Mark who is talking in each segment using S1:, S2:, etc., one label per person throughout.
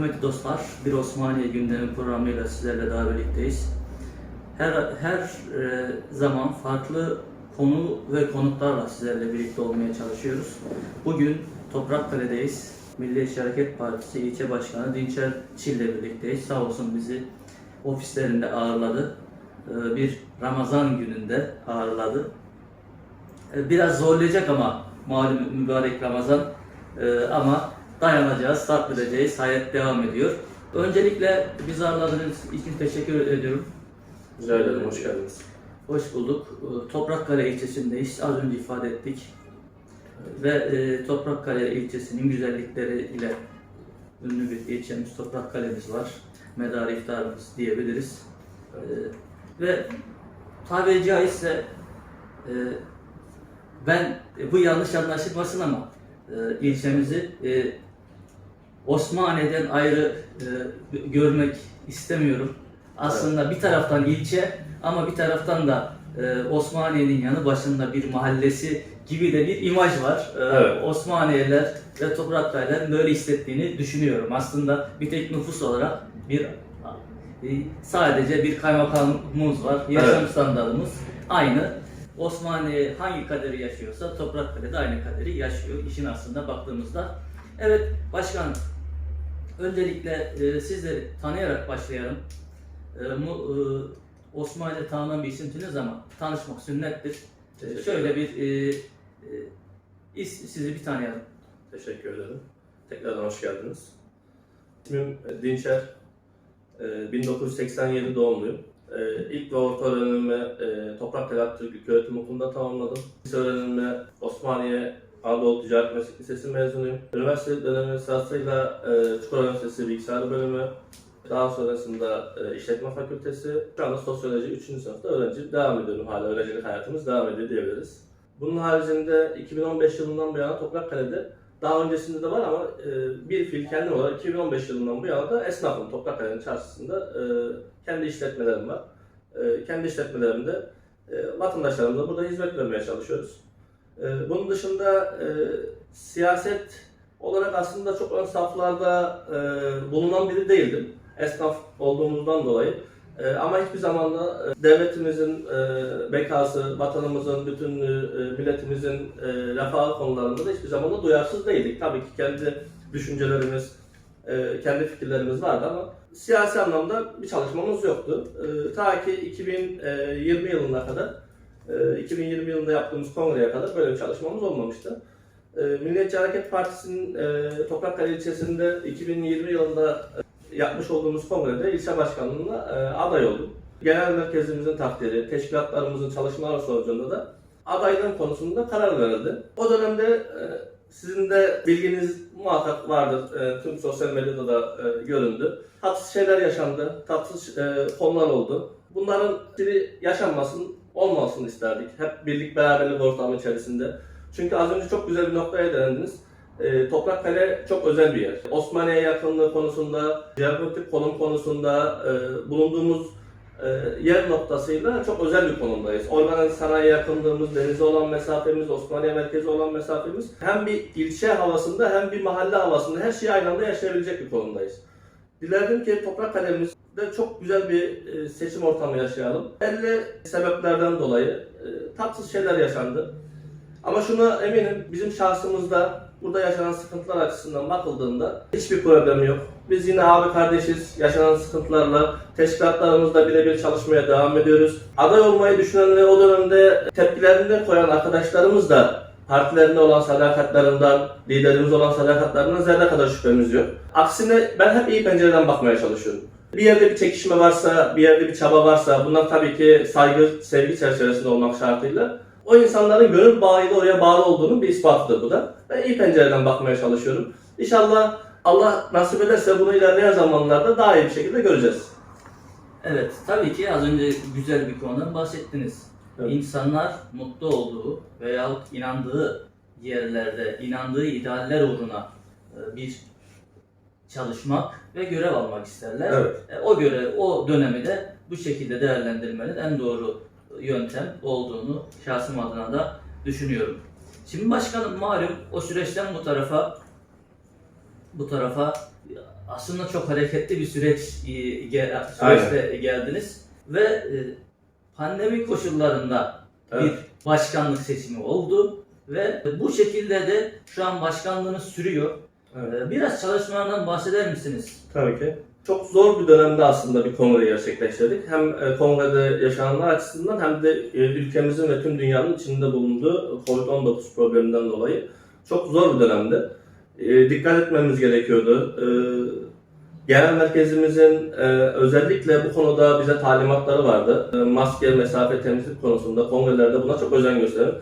S1: kıymetli dostlar, bir Osmaniye gündemi programıyla sizlerle daha birlikteyiz. Her her e, zaman farklı konu ve konuklarla sizlerle birlikte olmaya çalışıyoruz. Bugün Toprakkale'deyiz. Milliyetçi Hareket Partisi İlçe Başkanı Dinçer Çil'le birlikteyiz. Sağ olsun bizi ofislerinde ağırladı. E, bir Ramazan gününde ağırladı. E, Biraz zorlayacak ama malum mübarek Ramazan E, ama dayanacağız, sabredeceğiz, hayat devam ediyor. Öncelikle bizi ağırladığınız için teşekkür ediyorum.
S2: Rica ederim, hoş geldiniz.
S1: Hoş bulduk. E, Toprakkale ilçesindeyiz, az önce ifade ettik. Ve e, Toprakkale ilçesinin güzellikleriyle ünlü bir ilçemiz Toprakkale'miz var. Medarı iftarımız diyebiliriz. E, ve tabiri caizse e, ben e, bu yanlış anlaşılmasın ama ilçemizi Osmaniye'den ayrı e, görmek istemiyorum. Aslında bir taraftan ilçe ama bir taraftan da e, Osmaniye'nin yanı başında bir mahallesi gibi de bir imaj var. E,
S2: Evet.
S1: Osmaniyeler ve Toprakkale'lerin böyle hissettiğini düşünüyorum. Aslında bir tek nüfus olarak bir e, sadece bir kaymakamımız var. Yaşam
S2: Evet.
S1: standartımız aynı. Osmaniye hangi kaderi yaşıyorsa Toprakkale de aynı kaderi yaşıyor işin aslında baktığımızda. Evet başkan öncelikle e, sizleri tanıyarak başlayalım. E, mu, e, Osmaniye tanınan bir isimsiniz ama tanışmak sünnettir. E, şöyle bir e, e, is- sizi bir tanıyalım.
S2: Teşekkür ederim. Tekrardan hoş geldiniz. İsmim Dinçer. Ee, 1987 doğumluyum. Ee, İlk ve orta öğrenimimi e, Toprakkale Atatürk İlköğretim Okulu'nda tamamladım. Lise öğrenimimi Osmaniye Anadolu Ticaret Meslek Lisesi mezunuyum. Üniversite dönemi sırasıyla e, Çukurova Üniversitesi Bilgisayar Bölümü, daha sonrasında e, İşletme Fakültesi, şu anda Sosyoloji 3. sınıfta öğrenci devam ediyorum hala. Öğrencilik hayatımız devam ediyor diyebiliriz. Bunun haricinde 2015 yılından bu yana Toprakkale'de daha öncesinde de var ama e, bir fiil kendim olarak 2015 yılından bu yana da esnafım. Toprakkale'nin çarşısında e, kendi işletmelerim var. E, kendi işletmelerimde e, vatandaşlarımıza burada hizmet vermeye çalışıyoruz. E, bunun dışında e, siyaset olarak aslında çok ön saflarda e, bulunan biri değildim. Esnaf olduğumuzdan dolayı. E, ama hiçbir zaman da devletimizin bekası, vatanımızın bütünlüğü, e, milletimizin refahı konularında da hiçbir zaman da duyarsız değildik. Tabii ki kendi düşüncelerimiz, kendi fikirlerimiz vardı ama siyasi anlamda bir çalışmamız yoktu. Ta ki 2020 yılına kadar, e, 2020 yılında yaptığımız kongreye kadar böyle bir çalışmamız olmamıştı. E, Milliyetçi Hareket Partisi'nin e, Toprakkale ilçesinde 2020 yılında e, yapmış olduğumuz kongrede ilçe başkanlığına e, aday oldum. Genel merkezimizin takdiri, teşkilatlarımızın çalışmaları sonucunda da adaylığım konusunda karar verildi. O dönemde e, sizin de bilginiz muhakkak vardır. Tüm sosyal medyada da göründü. Tatsız şeyler yaşandı, tatsız konular oldu. Bunların biri yaşanmasın, olmasın isterdik. Hep birlik beraberlik ortamı içerisinde. Çünkü az önce çok güzel bir noktaya değindiniz. E, Toprakkale çok özel bir yer. Osmaniye yakınlığı konusunda, jeopolitik konum konusunda e, bulunduğumuz e, yer noktasıyla çok özel bir konumdayız. Organize sanayi yakınlığımız, denize olan mesafemiz, Osmaniye merkezi olan mesafemiz hem bir ilçe havasında hem bir mahalle havasında her şeyi aynı anda yaşayabilecek bir konumdayız. Dilerdim ki Toprakkale'mizde çok güzel bir e, seçim ortamı yaşayalım. Belli sebeplerden dolayı e, tatsız şeyler yaşandı. Ama şuna eminim bizim şahsımızda burada yaşanan sıkıntılar açısından bakıldığında hiçbir problem yok. Biz yine abi kardeşiz. Yaşanan sıkıntılarla teşkilatlarımızla birebir çalışmaya devam ediyoruz. Aday olmayı düşünen ve o dönemde tepkilerini koyan arkadaşlarımız da partilerinde olan sadakatlerinden, liderimiz olan sadakatlerinden zerre kadar şüphemiz yok. Aksine ben hep iyi pencereden bakmaya çalışıyorum. Bir yerde bir çekişme varsa, bir yerde bir çaba varsa bunlar tabii ki saygı, sevgi çerçevesinde olmak şartıyla o insanların gönül bağıyla oraya bağlı olduğunun bir ispatıdır bu da. Ben iyi pencereden bakmaya çalışıyorum. İnşallah Allah nasip ederse bunu ilerleyen zamanlarda daha iyi bir şekilde göreceğiz.
S1: Evet, tabii ki az önce güzel bir konudan bahsettiniz.
S2: Evet.
S1: İnsanlar mutlu olduğu veyahut inandığı yerlerde, inandığı idealler uğruna e, bir çalışmak ve görev almak isterler.
S2: Evet.
S1: E, O görev, o dönemi de bu şekilde değerlendirmenin en doğru yöntem olduğunu şahsım adına da düşünüyorum. Şimdi başkanım malum o süreçten bu tarafa bu tarafa aslında çok hareketli bir süreç e, ge-
S2: Aynen.
S1: süreçte geldiniz ve e, pandemi koşullarında
S2: Evet.
S1: bir başkanlık seçimi oldu ve bu şekilde de şu an başkanlığınız sürüyor.
S2: Evet.
S1: E, Biraz çalışmalardan bahseder misiniz?
S2: Tabii ki. Çok zor bir dönemde aslında bir kongre gerçekleştirdik. Hem e, kongrede yaşananlar açısından hem de e, ülkemizin ve tüm dünyanın içinde bulunduğu COVID-19 probleminden dolayı çok zor bir dönemdi. E, Dikkat etmemiz gerekiyordu. Genel merkezimizin özellikle bu konuda bize talimatları vardı. Maske, mesafe, temizlik konusunda kongrelerde buna çok özen gösterin.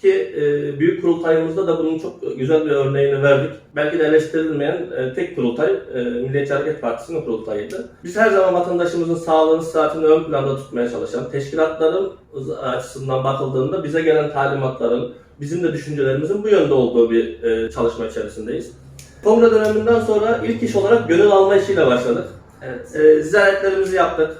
S2: Ki e, büyük kurultayımızda da bunun çok güzel bir örneğini verdik. Belki de eleştirilmeyen e, tek kurultay e, Milliyetçi Hareket Partisi'nin kurultayıydı. Biz her zaman vatandaşımızın sağlığını, sıhhatini ön planda tutmaya çalışan, teşkilatların açısından bakıldığında bize gelen talimatların, bizim de düşüncelerimizin bu yönde olduğu bir e, çalışma içerisindeyiz. Kongre döneminden sonra ilk iş olarak gönül alma işiyle başladık.
S1: Evet.
S2: E, ziyaretlerimizi yaptık.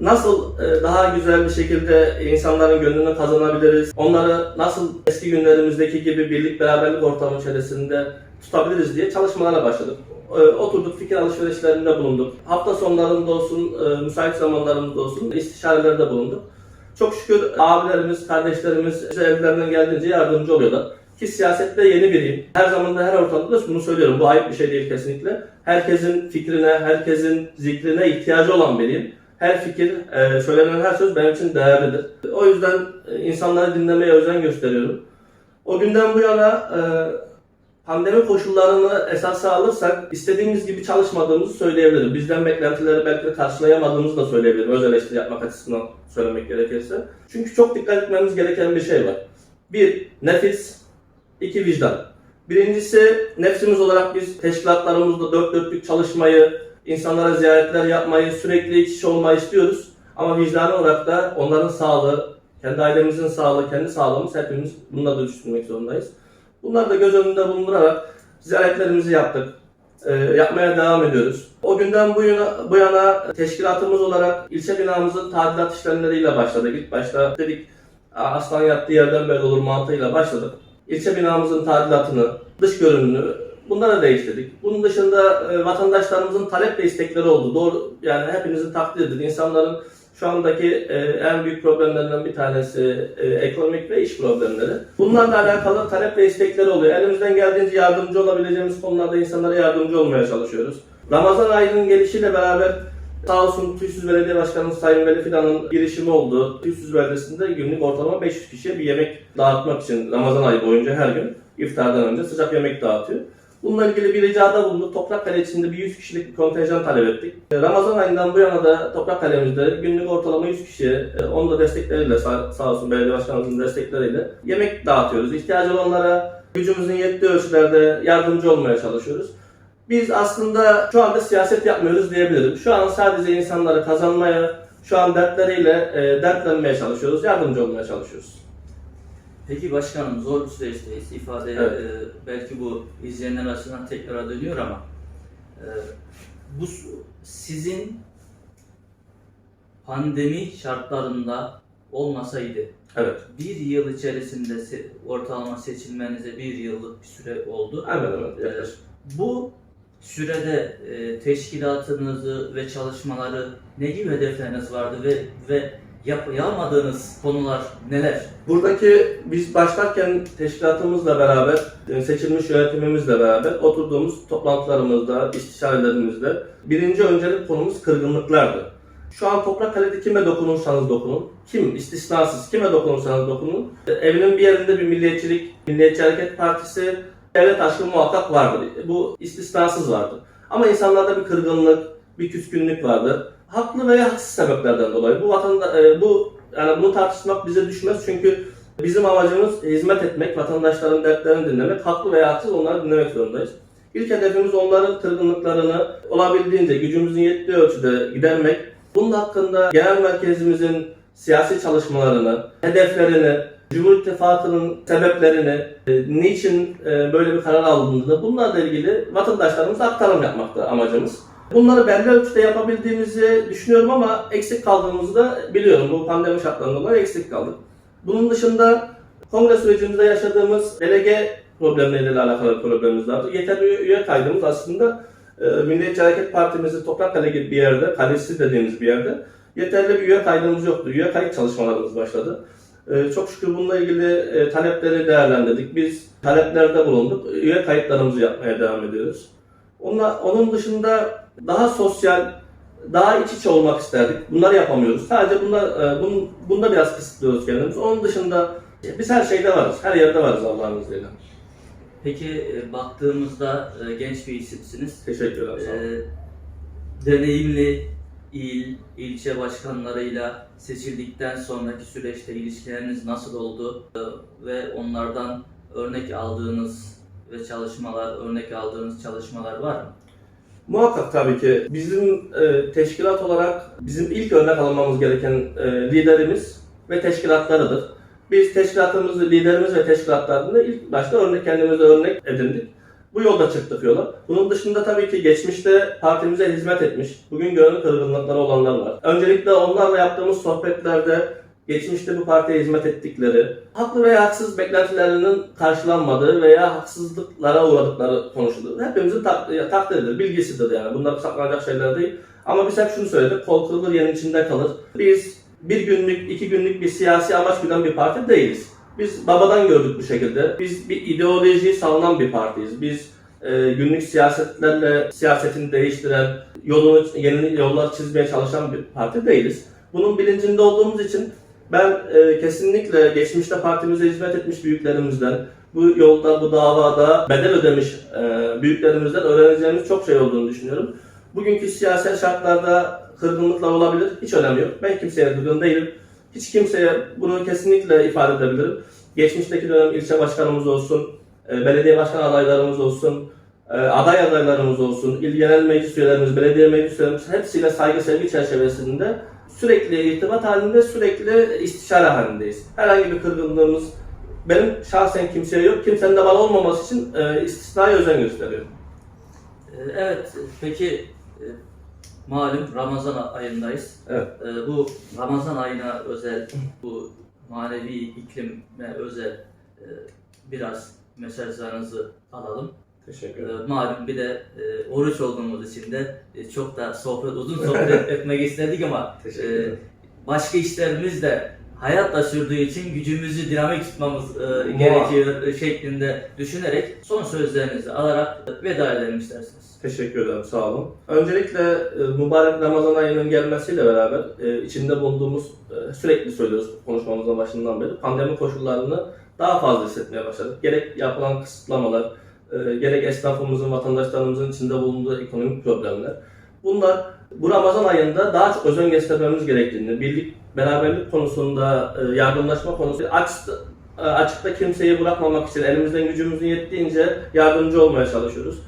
S2: Nasıl e, daha güzel bir şekilde insanların gönlünü kazanabiliriz? Onları nasıl eski günlerimizdeki gibi birlik beraberlik ortamı içerisinde tutabiliriz diye çalışmalara başladık. E, Oturduk, fikir alışverişlerinde bulunduk. Hafta sonlarında olsun, e, müsait zamanlarımızda olsun istişarelerde bulunduk. Çok şükür abilerimiz, kardeşlerimiz bize ellerinden geldiğince yardımcı oluyorlar. Ki siyasette yeni biriyim. Her zaman da her ortamda da bunu söylüyorum. Bu ayıp bir şey değil kesinlikle. Herkesin fikrine, herkesin zikrine ihtiyacı olan biriyim. Her fikir, e, söylenen her söz benim için değerlidir. O yüzden e, insanları dinlemeye özen gösteriyorum. O günden bu yana e, pandemi koşullarını esasa alırsak istediğimiz gibi çalışmadığımızı söyleyebilirim. Bizden beklentileri belki karşılayamadığımızı da söyleyebilirim. Öz eleştiri yapmak açısından söylemek gerekirse. Çünkü çok dikkat etmemiz gereken bir şey var. Bir, nefis. iki vicdan. Birincisi nefsimiz olarak biz teşkilatlarımızda dört dörtlük çalışmayı, insanlara ziyaretler yapmayı, sürekli iç içe olmayı istiyoruz. Ama vicdani olarak da onların sağlığı, kendi ailemizin sağlığı, kendi sağlığımız hepimiz bunları da düşünmek zorundayız. Bunları da göz önünde bulundurarak ziyaretlerimizi yaptık. Ee, yapmaya devam ediyoruz. O günden bu yana, bu yana teşkilatımız olarak ilçe binamızın tadilat işlemleriyle başladık. İlk başta dedik aslan yattığı yerden böyle olur mantığıyla başladık. İlçe binamızın tadilatını, dış görünümünü bunlara değiştirdik. Bunun dışında e, vatandaşlarımızın talep ve istekleri oldu. Doğru yani hepinizin takdiridir. İnsanların şu andaki e, en büyük problemlerinden bir tanesi e, ekonomik ve iş problemleri. Bunlarla alakalı talep ve istekleri oluyor. Elimizden geldiğince yardımcı olabileceğimiz konularda insanlara yardımcı olmaya çalışıyoruz. Ramazan ayının gelişiyle beraber sağ olsun Tüysüz Belediye Başkanımız Sayın Veli Fidan'ın girişimi oldu. Tüysüz Belediyesi'nde günlük ortalama 500 kişiye bir yemek dağıtmak için Ramazan ayı boyunca her gün iftardan önce sıcak yemek dağıtıyor. Bununla ilgili bir ricada bulunduk. Toprakkale içinde bir 100 kişilik bir kontenjan talep ettik. E, Ramazan ayından bu yana da Toprakkale'mizde günlük ortalama 100 kişiye, e, onun da destekleriyle sağ, sağ olsun belediye başkanımızın destekleriyle yemek dağıtıyoruz. İhtiyacı olanlara gücümüzün yettiği ölçülerde yardımcı olmaya çalışıyoruz. Biz aslında şu anda siyaset yapmıyoruz diyebilirim. Şu an sadece insanları kazanmaya, şu an dertleriyle e, dertlenmeye çalışıyoruz, yardımcı olmaya çalışıyoruz.
S1: Peki başkanım zor bir süreçteyiz. İfade
S2: Evet.
S1: e, belki bu izleyenler açısından tekrar dönüyor ama e, bu sizin pandemi şartlarında olmasaydı
S2: Evet,
S1: bir yıl içerisinde se- ortalama seçilmenize bir yıllık bir süre oldu.
S2: hemen hemen yaklaşık.
S1: Bu sürede e, teşkilatınızı ve çalışmaları ne gibi hedefleriniz vardı ve ve yapamadığınız konular neler?
S2: Buradaki biz başlarken teşkilatımızla beraber, e, seçilmiş yönetimimizle beraber oturduğumuz toplantılarımızda, istişarelerimizde birinci öncelik konumuz kırgınlıklardı. Şu an Toprakkale'de kime dokunursanız dokunun, kim istisnasız kime dokunursanız dokunun, e, evinin bir yerinde bir milliyetçilik, Milliyetçi Hareket Partisi, devlet aşkı muhakkak vardır. Bu istisnasız vardır. Ama insanlarda bir kırgınlık, bir küskünlük vardı. Haklı veya haksız sebeplerden dolayı. Bu vatanda, e, bu yani bunu tartışmak bize düşmez çünkü bizim amacımız hizmet etmek, vatandaşların dertlerini dinlemek, haklı veya haksız onları dinlemek zorundayız. İlk hedefimiz onların kırgınlıklarını olabildiğince gücümüzün yettiği ölçüde gidermek. Bunun hakkında genel merkezimizin siyasi çalışmalarını, hedeflerini, Cumhur İttifakı'nın sebeplerini, e, niçin e, böyle bir karar alındığını bunlarla ilgili vatandaşlarımıza aktarım yapmakta amacımız. Bunları belli ölçüde yapabildiğimizi düşünüyorum ama eksik kaldığımızı da biliyorum. Bu pandemi şartlarından dolayı eksik kaldık. Bunun dışında kongre sürecimizde yaşadığımız delege problemleriyle alakalı problemimiz vardı. Yeterli üye kaydımız aslında e, Milliyetçi Hareket Partimizi Toprakkale gibi bir yerde, kalesi dediğimiz bir yerde yeterli bir üye kaydımız yoktu. Üye kayıt çalışmalarımız başladı. E, çok şükür bununla ilgili e, talepleri değerlendirdik. Biz taleplerde bulunduk. Üye kayıtlarımızı yapmaya devam ediyoruz. Onunla, onun dışında daha sosyal, daha iç içe olmak isterdik. Bunları yapamıyoruz. Sadece bunda, e, bunun, bunda biraz kısıtlıyoruz kendimizi. Onun dışında e, biz her şeyde varız. Her yerde varız Allah'ın izniyle.
S1: Peki e, baktığımızda genç bir isimsiniz.
S2: Teşekkür ederim. sağ olun.
S1: Deneyimli il, ilçe başkanlarıyla seçildikten sonraki süreçte ilişkileriniz nasıl oldu ve onlardan örnek aldığınız ve çalışmalar, örnek aldığınız çalışmalar var mı?
S2: Muhakkak tabii ki bizim e, teşkilat olarak bizim ilk örnek almamız gereken e, liderimiz ve teşkilatlarıdır. Biz teşkilatımızı, liderimiz ve teşkilatlarında ilk başta örnek kendimize örnek edindik. Bu yolda çıktık yola. Bunun dışında tabii ki geçmişte partimize hizmet etmiş, bugün gönül kırgınlıkları olanlar var. Öncelikle onlarla yaptığımız sohbetlerde geçmişte bu partiye hizmet ettikleri, haklı veya haksız beklentilerinin karşılanmadığı veya haksızlıklara uğradıkları konuşuldu. Hepimizin tak- takdiridir, bilgisidir yani. Bunlar saklanacak şeyler değil. Ama biz hep şunu söyledik, kol kırılır yerin içinde kalır. Biz bir günlük, iki günlük bir siyasi amaç güden bir parti değiliz. Biz babadan gördük bu şekilde. Biz bir ideolojiyi savunan bir partiyiz. Biz e, günlük siyasetlerle siyasetini değiştiren, yolunu, yeni yollar çizmeye çalışan bir parti değiliz. Bunun bilincinde olduğumuz için ben e, kesinlikle geçmişte partimize hizmet etmiş büyüklerimizden, bu yolda, bu davada bedel ödemiş e, büyüklerimizden öğreneceğimiz çok şey olduğunu düşünüyorum. Bugünkü siyasal şartlarda kırgınlıklar olabilir, hiç önemi yok. Ben kimseye kırgın değilim. Hiç kimseye bunu kesinlikle ifade edebilirim. Geçmişteki dönem ilçe başkanımız olsun, e, belediye başkan adaylarımız olsun, e, aday adaylarımız olsun, il genel meclis üyelerimiz, belediye meclis üyelerimiz hepsiyle saygı sevgi çerçevesinde sürekli irtibat halinde, sürekli istişare halindeyiz. Herhangi bir kırgınlığımız benim şahsen kimseye yok. Kimsenin de bana olmaması için e, istisnai özen gösteriyorum.
S1: E, Evet, peki e, malum Ramazan ayındayız.
S2: Evet.
S1: E, Bu Ramazan ayına özel, bu manevi iklime özel e, biraz mesajlarınızı alalım.
S2: Teşekkür
S1: E,
S2: ederim.
S1: Malum bir de e, oruç olduğumuz için de e, çok da sohbet, uzun sohbet etmek istedik ama e, başka işlerimiz de hayatla sürdüğü için gücümüzü dinamik tutmamız e, gerekiyor şeklinde düşünerek son sözlerinizi alarak veda edelim isterseniz.
S2: Teşekkür ederim, sağ olun. Öncelikle e, mübarek Ramazan ayının gelmesiyle beraber e, içinde bulunduğumuz, e, sürekli söylüyoruz konuşmamızın başından beri, pandemi koşullarını daha fazla hissetmeye başladık. Gerek yapılan kısıtlamalar, e, gerek esnafımızın, vatandaşlarımızın içinde bulunduğu ekonomik problemler. Bunlar bu Ramazan ayında daha çok özen göstermemiz gerektiğini, birlik, beraberlik konusunda, e, yardımlaşma konusunda aç, e, açıkta kimseyi bırakmamak için elimizden gücümüzün yettiğince yardımcı olmaya çalışıyoruz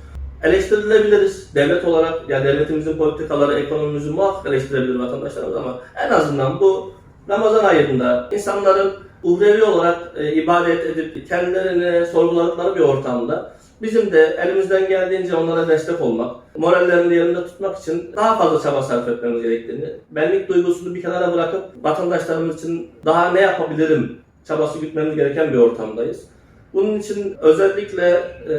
S2: eleştirilebiliriz. Devlet olarak, yani devletimizin politikaları, ekonomimizi muhakkak eleştirebilir vatandaşlarımız ama en azından bu Ramazan ayında insanların uhrevi olarak e, ibadet edip kendilerini sorguladıkları bir ortamda bizim de elimizden geldiğince onlara destek olmak, morallerini yerinde tutmak için daha fazla çaba sarf etmemiz gerektiğini, benlik duygusunu bir kenara bırakıp vatandaşlarımız için daha ne yapabilirim çabası gütmemiz gereken bir ortamdayız. Bunun için özellikle e,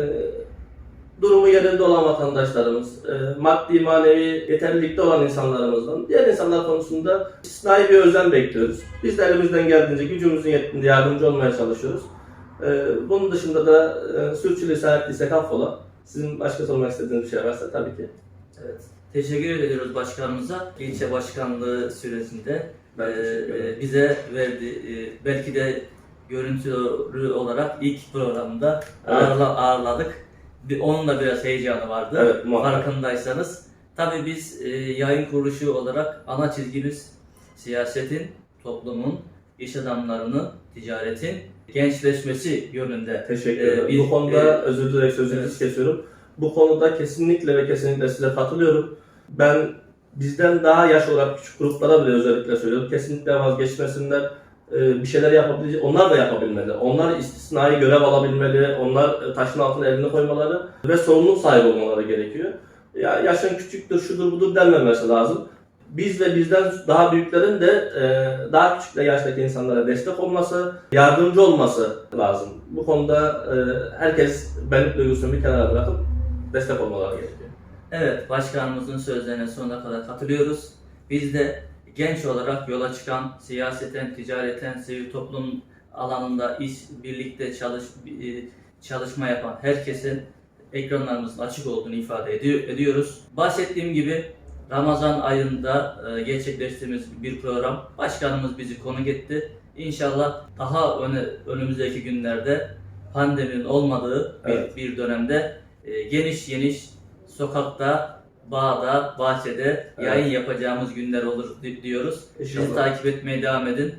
S2: durumu yerinde olan vatandaşlarımız, e, maddi manevi yeterlilikte olan insanlarımızdan diğer insanlar konusunda istisnai bir özen bekliyoruz. Biz de elimizden geldiğince gücümüzün yettiğince yardımcı olmaya çalışıyoruz. E, bunun dışında da e, sürçülisan ettiysek affola. Sizin başka sormak istediğiniz bir şey varsa tabii ki.
S1: Evet. Teşekkür ediyoruz başkanımıza. İlçe başkanlığı süresinde
S2: Ben
S1: e, e, bize verdi. e, belki de görüntülü olarak ilk programda
S2: Evet.
S1: ağırla, ağırladık. Bir, onun da biraz heyecanı vardı.
S2: Evet, muhakkak.
S1: Farkındaysanız. Tabii biz e, yayın kuruluşu olarak ana çizgimiz siyasetin, toplumun, iş adamlarının, ticaretin gençleşmesi yönünde.
S2: Teşekkür
S1: Ee,
S2: ederim.
S1: biz-
S2: Bu konuda
S1: e,
S2: özür dilerim sözünüzü
S1: evet.
S2: kesiyorum. Bu konuda kesinlikle ve kesinlikle size katılıyorum. Ben bizden daha yaş olarak küçük gruplara bile özellikle söylüyorum. Kesinlikle vazgeçmesinler. Ee, bir şeyler yapabilecek, onlar da yapabilmeli. Onlar istisnai görev alabilmeli. Onlar e, taşın altına elini koymaları ve sorumluluk sahibi olmaları gerekiyor. Ya yaşın küçüktür, şudur budur denmemesi lazım. Biz ve bizden daha büyüklerin de e, daha küçük yaştaki insanlara destek olması, yardımcı olması lazım. Bu konuda e, herkes benlik duygusunu bir kenara bırakıp destek olmaları gerekiyor.
S1: Evet, başkanımızın sözlerine sonuna kadar katılıyoruz. Biz de genç olarak yola çıkan, siyaseten, ticareten, sivil toplum alanında iş, birlikte çalış, e, çalışma yapan herkesin ekranlarımızın açık olduğunu ifade edi- ediyoruz. Bahsettiğim gibi Ramazan ayında e, gerçekleştirdiğimiz bir program. Başkanımız bizi konuk etti. İnşallah daha öne, önümüzdeki günlerde pandeminin olmadığı bir,
S2: Evet.
S1: bir dönemde e, geniş geniş sokakta, bağda, bahçede
S2: Evet.
S1: yayın yapacağımız günler olur di- diyoruz. Bizi
S2: İnşallah.
S1: takip etmeye devam edin.